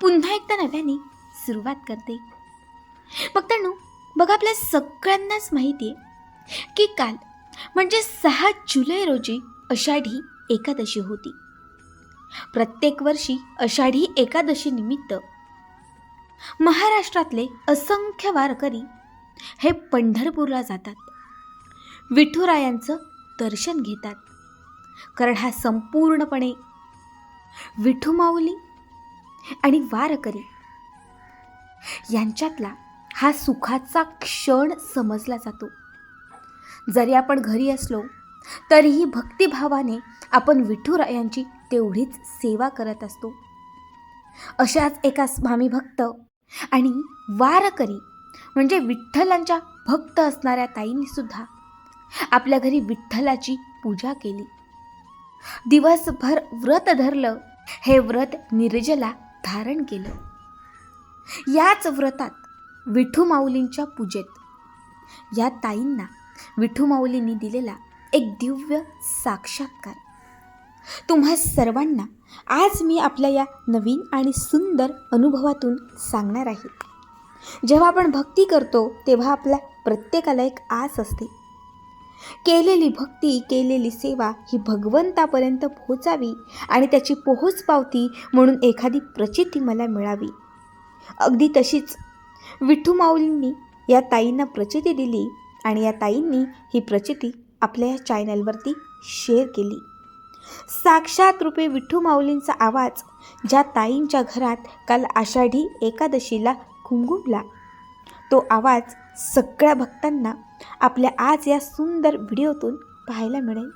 पुन्हा एकदा नव्याने सुरुवात करते. बघतानो बघा आपल्या सगळ्यांनाच माहिती आहे की काल म्हणजे सहा जुलै रोजी आषाढी एकादशी होती. प्रत्येक वर्षी आषाढी एकादशी निमित्त महाराष्ट्रातले असंख्य वारकरी हे पंढरपूरला जातात. विठुरायांचं दर्शन घेतात. कारण हा संपूर्णपणे विठुमाऊली आणि वारकरी. यांच्यातला हा सुखाचा क्षण समजला जातो. जरी आपण घरी असलो तरीही भक्तिभावाने आपण विठुरायांची तेवढीच सेवा करत असतो. अशाच एका स्वामी भक्त आणि वारकरी म्हणजे विठ्ठलांच्या भक्त असणाऱ्या ताईंनी सुद्धा आपल्या घरी विठ्ठलाची पूजा केली. दिवसभर व्रत धरलं हे व्रत निर्जला धारण केलं. याच व्रतात विठू माऊलींच्या पूजेत. या ताईंना विठू माऊलींनी दिलेला एक दिव्य साक्षात्कार. तुम्हा सर्वांना आज मी आपल्या या नवीन आणि सुंदर अनुभवातून सांगणार आहे. जेव्हा आपण भक्ती करतो तेव्हा आपल्या प्रत्येकाला एक आस असते. केलेली भक्ती केलेली सेवा ही भगवंतापर्यंत पोहोचावी आणि त्याची पोहोच पावती म्हणून एखादी प्रचिती मला मिळावी. अगदी तशीच विठ्ठू माऊलींनी या ताईंना प्रचिती दिली आणि या ताईंनी ही प्रचिती आपल्या या चॅनलवरती शेअर केली. साक्षात रूपे विठ्ठू माऊलींचा आवाज ज्या ताईंच्या घरात काल आषाढी एकादशीला घुंगुमला तो आवाज सगळ्या भक्तांना आपल्या आज या सुंदर व्हिडिओतून पाहायला मिळेल.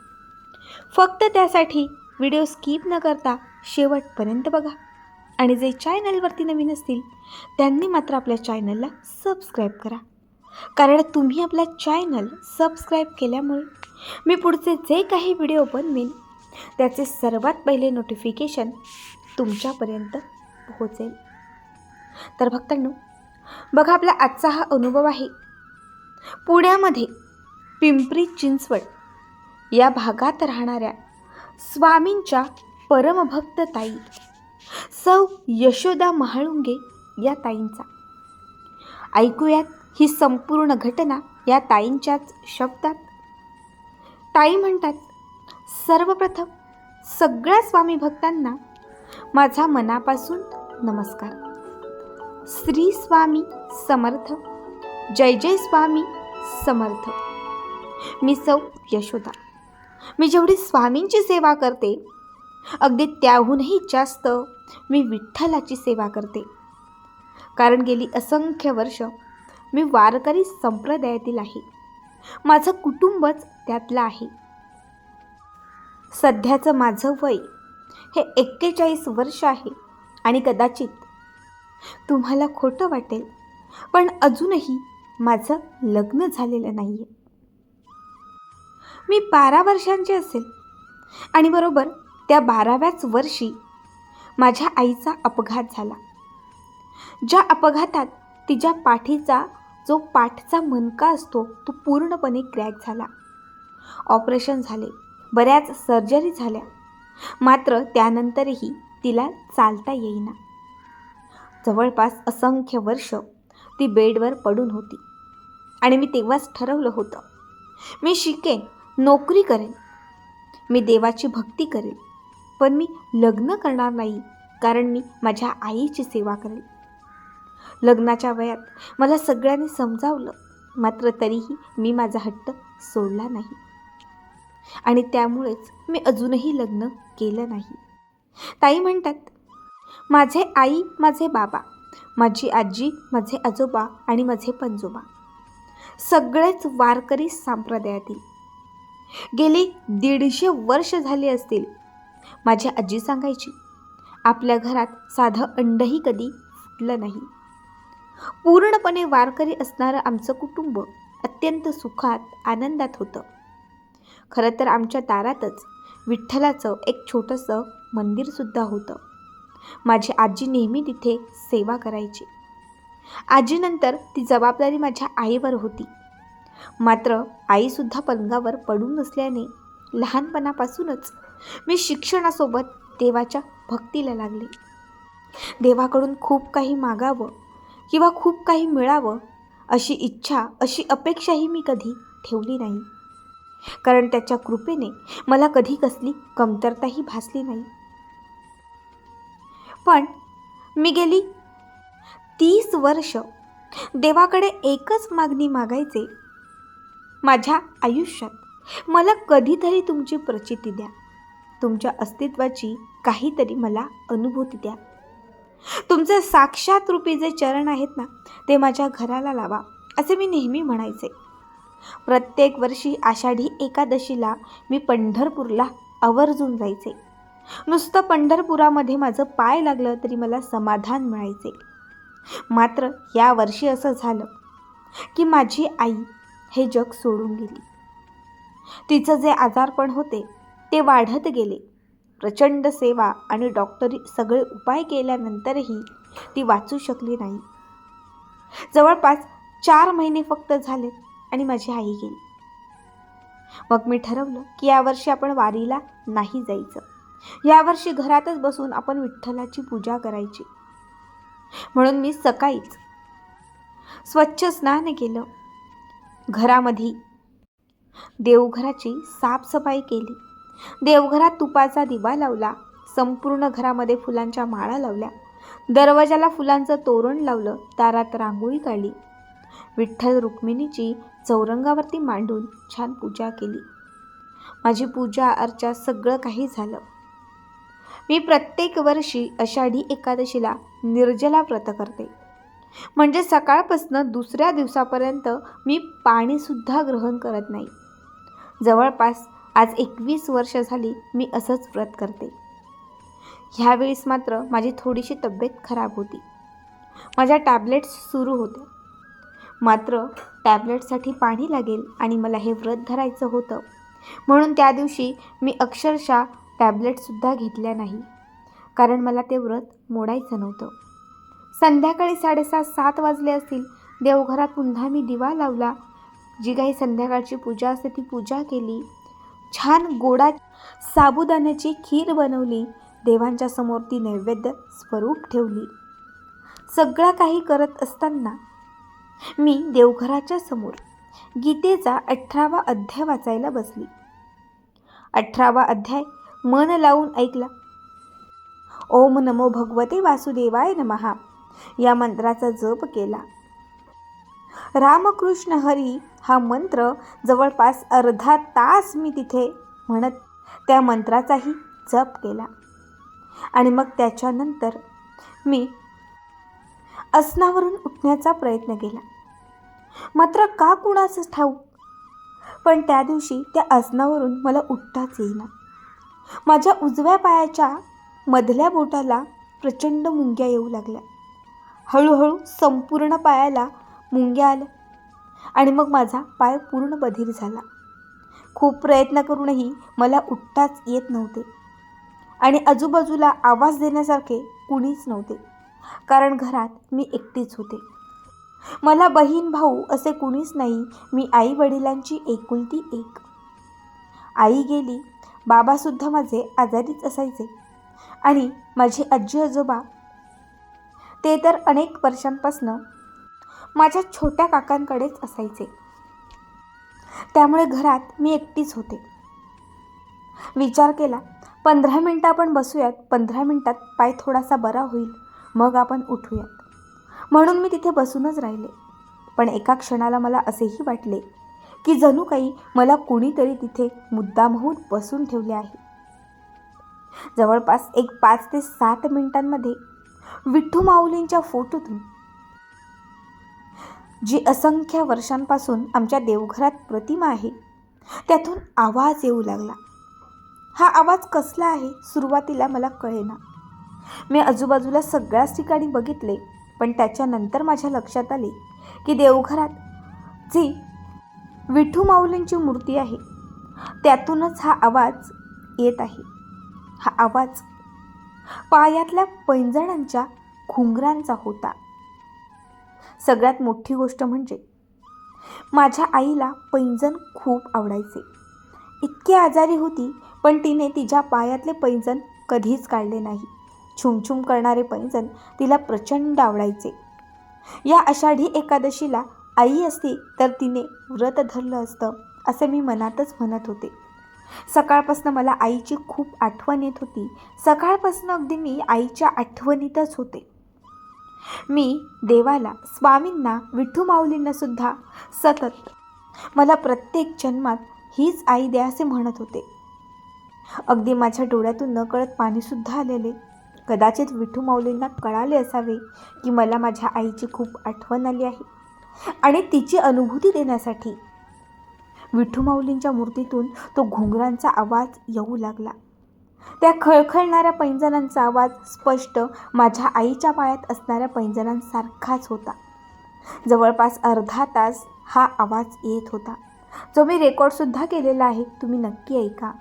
फक्त त्यासाठी व्हिडिओ स्किप न करता शेवटपर्यंत बघा. आणि जे चॅनलवरती नवीन असतील त्यांनी मात्र आपल्या चॅनलला सबस्क्राईब करा. कारण तुम्ही आपला चॅनल सबस्क्राईब केल्यामुळे मी पुढचे जे काही व्हिडिओ बनवेन त्याचे सर्वात पहिले नोटिफिकेशन तुमच्यापर्यंत पोहोचेल. तर भक्तांनो बघा आपला आजचा हा अनुभव आहे. पुण्यामध्ये पिंपरी चिंचवड या भागात राहणाऱ्या स्वामींच्या परमभक्त ताई सौ यशोदा महाळुंगे या ताईंचा. ऐकूयात ही संपूर्ण घटना या ताईंच्याच शब्दात. ताई म्हणतात सर्वप्रथम सगळ्या स्वामी भक्तांना माझा मनापासून नमस्कार. श्री स्वामी समर्थ. जय जय स्वामी समर्थ. मी सौ यशोदा. मी जेवढी स्वामींची सेवा करते अगदी त्याहूनही जास्त मी विठ्ठलाची सेवा करते. कारण गेली असंख्य वर्ष मी वारकरी संप्रदायातील आहे. माझं कुटुंबच त्यातलं आहे. सध्याचं माझं वय हे एक्केचाळीस वर्ष आहे आणि कदाचित तुम्हाला खोटं वाटेल. पण अजूनही माझं लग्न झालेलं नाही आहे मी बारा वर्षांचे असेल. आणि बरोबर त्या बाराव्याच वर्षी माझ्या आईचा अपघात झाला. ज्या अपघातात तिच्या पाठीचा जो पाठचा मनका असतो तो पूर्णपणे क्रॅक झाला. ऑपरेशन झाले. बऱ्याच सर्जरी झाल्या. मात्र त्यानंतरही तिला चालता येईना. जवळपास असंख्य वर्ष ती बेडवर पडून होती. आणि मी तेव्हाच ठरवलं होतं मी शिकेन नोकरी करेन मी देवाची भक्ती करेन पण मी लग्न करणार नाही कारण मी माझ्या आईची सेवा करेन. लग्नाच्या वयात मला सगळ्यांनी समजावलं मात्र तरीही मी माझा हट्ट सोडला नाही. आणि त्यामुळेच मी अजूनही लग्न केलं नाही. ताई म्हणतात माझे आई माझे बाबा माझी आजी माझे आजोबा आणि माझे पंजोबा. सगळेच वारकरी संप्रदायातील. गेली दीडशे वर्ष झाली असतील. माझी आजी सांगायची आपल्या घरात साधं अंडही कधी फुटलं नाही. पूर्णपणे वारकरी असणारं आमचं कुटुंब अत्यंत सुखात आनंदात होतं. खरं तर आमच्या दारातच विठ्ठलाचं एक छोटंसं मंदिरसुद्धा होतं. माझी आजी नेहमी तिथे सेवा करायची. आजीनंतर ती जबाबदारी माझ्या आईवर होती. मात्र आईसुद्धा पलंगावर पडून नसल्याने लहानपणापासूनच मी शिक्षणासोबत देवाच्या भक्तीला लागले. देवाकडून खूप काही मागावं किंवा खूप काही मिळावं अशी इच्छा अशी अपेक्षाही मी कधी ठेवली नाही. कारण त्याच्या कृपेने मला कधी कसली कमतरताही भासली नाही. पण मी गेली. तीस वर्ष देवाकडे एकच मागणी मागायचे. माझ्या आयुष्यात मला कधीतरी तुमची प्रचिती द्या. तुमच्या अस्तित्वाची काहीतरी मला अनुभूती द्या. तुमचे साक्षात रूपी जे चरण आहेत ना ते माझ्या घराला लावा असे मी नेहमी म्हणायचे. प्रत्येक वर्षी आषाढी एकादशीला मी पंढरपूरला आवर्जून जायचे. नुसतं पंढरपुरामध्ये माझं पाय लागलं तरी मला समाधान मिळायचे. मात्र या वर्षी असं झालं की माझी आई हे जग सोडून गेली. तिचं जे आजारपण होते ते वाढत गेले. प्रचंड सेवा आणि डॉक्टरी सगळे उपाय केल्यानंतरही ती वाचू शकली नाही. जवळपास चार महिने फक्त झाले आणि माझी आई गेली. मग मी ठरवलं की यावर्षी आपण वारीला नाही जायचं. यावर्षी घरातच बसून आपण विठ्ठलाची पूजा करायची. म्हणून मी सकाळीच स्वच्छ स्नान केलं. घरामध्ये देवघराची साफसफाई केली. देवघरात तुपाचा दिवा लावला. संपूर्ण घरामध्ये फुलांच्या माळा लावल्या. दरवाजाला फुलांचं तोरण लावलं. दारात रांगोळी काढली. विठ्ठल रुक्मिणीची चौरंगावरती मांडून छान पूजा केली. माझी पूजा अर्चा सगळं काही झालं. मी प्रत्येक वर्षी आषाढी एकादशीला निर्जला व्रत करते. म्हणजे सकाळपासनं दुसऱ्या दिवसापर्यंत मी पाणीसुद्धा ग्रहण करत नाही. जवळपास आज एकवीस वर्ष झाली मी असंच व्रत करते. ह्यावेळेस मात्र माझी थोडीशी तब्येत खराब होती. माझ्या टॅबलेट्स सुरू होत्या मात्र टॅबलेटसाठी पाणी लागेल आणि मला हे व्रत धरायचं होतं. म्हणून त्या दिवशी मी अक्षरशः टॅबलेटसुद्धा घेतल्या नाही. कारण मला ते व्रत मोडायचं नव्हतं. संध्याकाळी साडेसात सात वाजले असतील. देवघरात पुन्हा मी दिवा लावला. जी काही संध्याकाळची पूजा असते ती पूजा केली. छान गोडा साबुदाण्याची खीर बनवली. देवांच्या समोर ती नैवेद्य स्वरूप ठेवली. सगळं काही करत असताना मी देवघराच्या समोर गीतेचा अठरावा अध्याय वाचायला बसली. अठरावा अध्याय मन लावून ऐकला. ओम नमो भगवते वासुदेवाय नमहा. या मंत्राचा जप केला. रामकृष्ण हरी हा मंत्र जवळपास अर्धा तास मी तिथे म्हणत त्या मंत्राचाही जप केला. आणि मग त्याच्यानंतर मी आसनावरून उठण्याचा प्रयत्न केला. मात्र का कुणाचं ठाऊक? पण त्या दिवशी त्या आसनावरून मला उठताच येईना. माझ्या उजव्या पायाच्या मधल्या बोटाला प्रचंड मुंग्या येऊ लागल्या. हळूहळू संपूर्ण पायाला मुंग्या आल्या आणि मग माझा पाय पूर्ण बधीर झाला. खूप प्रयत्न करूनही मला उठताच येत नव्हते आणि आजूबाजूला आवाज देण्यासारखे कुणीच नव्हते कारण घरात मी एकटीच होते. मला बहीण भाऊ असे कुणीच नाही मी आई वडिलांची एकुलती एक. आई गेली बाबासुद्धा माझे आजारीच असायचे. आणि माझे आजी आजोबा ते तर अनेक वर्षांपासनं माझ्या छोट्या काकांकडेच असायचे. त्यामुळे घरात मी एकटीच होते. विचार केला पंधरा मिनटं आपण बसूयात पंधरा मिनटात पाय थोडासा बरा होईल मग आपण उठूयात. म्हणून मी तिथे बसूनच राहिले. पण एका क्षणाला मला असेही वाटले की जणू काही मला कुणीतरी तिथे मुद्दामहून बसून ठेवले आहे. जवळपास एक पाच ते सात मिनिटांमध्ये विठ्ठू माऊलींच्या फोटोतून जी असंख्य वर्षांपासून आमच्या देवघरात प्रतिमा आहे त्यातून आवाज येऊ लागला. हा आवाज कसला आहे सुरुवातीला मला कळेना. मी आजूबाजूला सगळ्याच ठिकाणी बघितले पण त्याच्यानंतर माझ्या लक्षात आले की देवघरात जी विठू माऊलींची मूर्ती आहे. त्यातूनच हा आवाज येत आहे. हा आवाज पायातल्या पैंजणांच्या घुंगरांचा होता. सगळ्यात मोठी गोष्ट म्हणजे माझ्या आईला पैंजण खूप आवडायचे. इतकी आजारी होती पण तिने तिच्या पायातले पैंजण कधीच काढले नाही. छुमछुम करणारे पैंजण तिला प्रचंड आवडायचे. या आषाढी एकादशीला आई असती तर तिने व्रत धरलं असतं असं मी मनातच म्हणत होते. सकाळपासून मला आईची खूप आठवण येत होती. सकाळपासून अगदी मी आईच्या आठवणीतच होते. मी देवाला स्वामींना विठू माऊलींना सुद्धा सतत मला प्रत्येक जन्मात हीच आई द्या असे म्हणत होते. अगदी माझ्या डोळ्यातून न कळत पाणीसुद्धा आलेले. कदाचित विठू माऊलींना कळाले असावे की मला माझ्या आईची खूप आठवण आली आहे. आणि तिची अनुभूती देण्यासाठी. विठुमाऊलींच्या मूर्तीतून तो घुंगरांचा आवाज येऊ लागला. त्या खळखळणाऱ्या पैंजणांचा आवाज स्पष्ट माझ्या आईच्या पायात असणाऱ्या पैंजणांसारखाच होता. जवळपास अर्धा तास हा आवाज येत होता. जो मी रेकॉर्डसुद्धा केलेला आहे तुम्ही नक्की ऐका.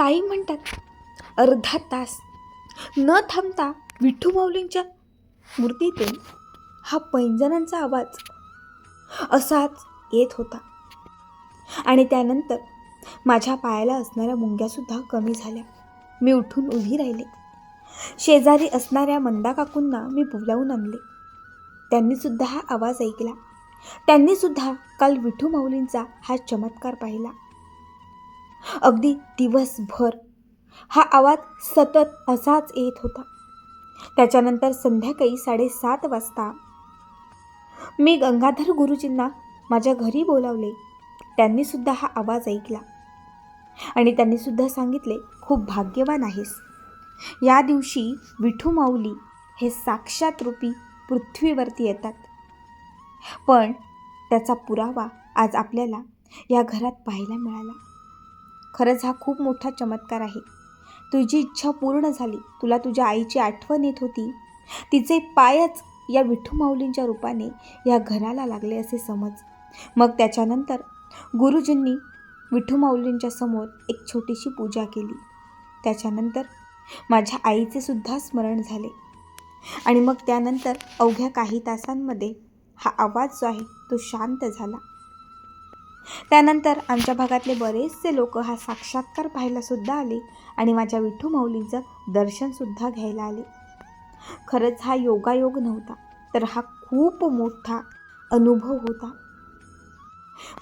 ताई म्हणतात अर्धा तास न थांबता विठू माऊलींच्या मूर्तीतून हा पैंजणांचा आवाज असाच येत होता. आणि त्यानंतर माझ्या पायाला असणाऱ्या मुंग्यासुद्धा कमी झाल्या. मी उठून उभी राहिले. शेजारी असणाऱ्या मंदा काकूंना मी बोलावून आणले. त्यांनीसुद्धा हा आवाज ऐकला. त्यांनीसुद्धा काल विठू माऊलींचा हा चमत्कार पाहिला. अगदी दिवसभर हा आवाज सतत असाच येत होता. त्याच्यानंतर संध्याकाळी साडेसात वाजता मी गंगाधर गुरुजींना माझ्या घरी बोलावले. त्यांनीसुद्धा हा आवाज ऐकला. आणि त्यांनीसुद्धा सांगितले खूप भाग्यवान आहेस. या दिवशी विठू माऊली हे साक्षात रूपी पृथ्वीवरती येतात. पण त्याचा पुरावा आज आपल्याला या घरात पाहायला मिळाला. खरंच हा खूप मोठा चमत्कार आहे. तुझी इच्छा पूर्ण झाली. तुला तुझ्या आईची आठवण येत होती. तिचे पायच या विठू माऊलींच्या रूपाने या घराला लागले असे समज. मग त्याच्यानंतर गुरुजींनी विठू माऊलींच्या समोर एक छोटीशी पूजा केली. त्याच्यानंतर माझ्या आईचे सुद्धा स्मरण झाले. आणि मग त्यानंतर अवघ्या काही तासांमध्ये हा आवाज जो आहे तो शांत झाला. त्यानंतर आमच्या भागातले बरेचसे लोक हा साक्षात्कार पाहायलासुद्धा आले आणि माझ्या विठू माऊलींचं दर्शनसुद्धा घ्यायला आले. खरंच हा योगायोग नव्हता तर हा खूप मोठा अनुभव होता.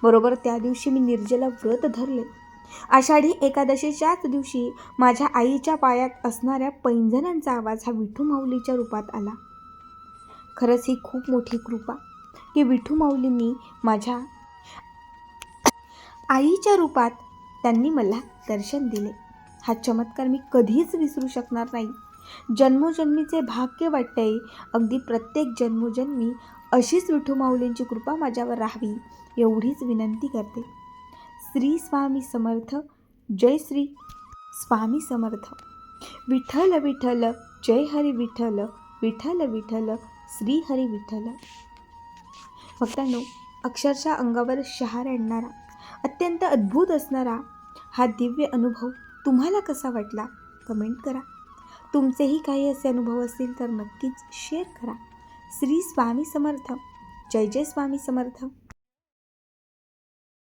बरोबर त्या दिवशी मी निर्जला व्रत धरले. आषाढी एकादशीच्याच दिवशी माझ्या आईच्या पायात असणाऱ्या पैंजणांचा आवाज हा विठू माऊलीच्या रूपात आला. खरंच ही खूप मोठी कृपा की विठू माऊलींनी माझ्या आईच्या रूपात त्यांनी मला दर्शन दिले. हा चमत्कार मी कधीच विसरू शकणार नाही. जन्मोजन्मीचे भाग्य वाटते अगदी प्रत्येक जन्मोजन्मी अशीच विठुमाऊलींची कृपा माझ्यावर राहावी एवढीच विनंती करते. श्री स्वामी समर्थ. जय श्री स्वामी समर्थ. विठ्ठल विठ्ठल. जय हरी विठ्ठल. विठ्ठल विठ्ठल. श्री हरी विठ्ठल. भक्तांनो अक्षरशः अंगावर शहार आणणारा अत्यंत अद्भुत असणारा हा दिव्य अनुभव तुम्हाला कसा वाटला? कमेंट करा. तुमचेही काही असे अनुभव असतील तर नक्कीच शेअर करा. श्री स्वामी समर्थ. जय जय स्वामी समर्थ.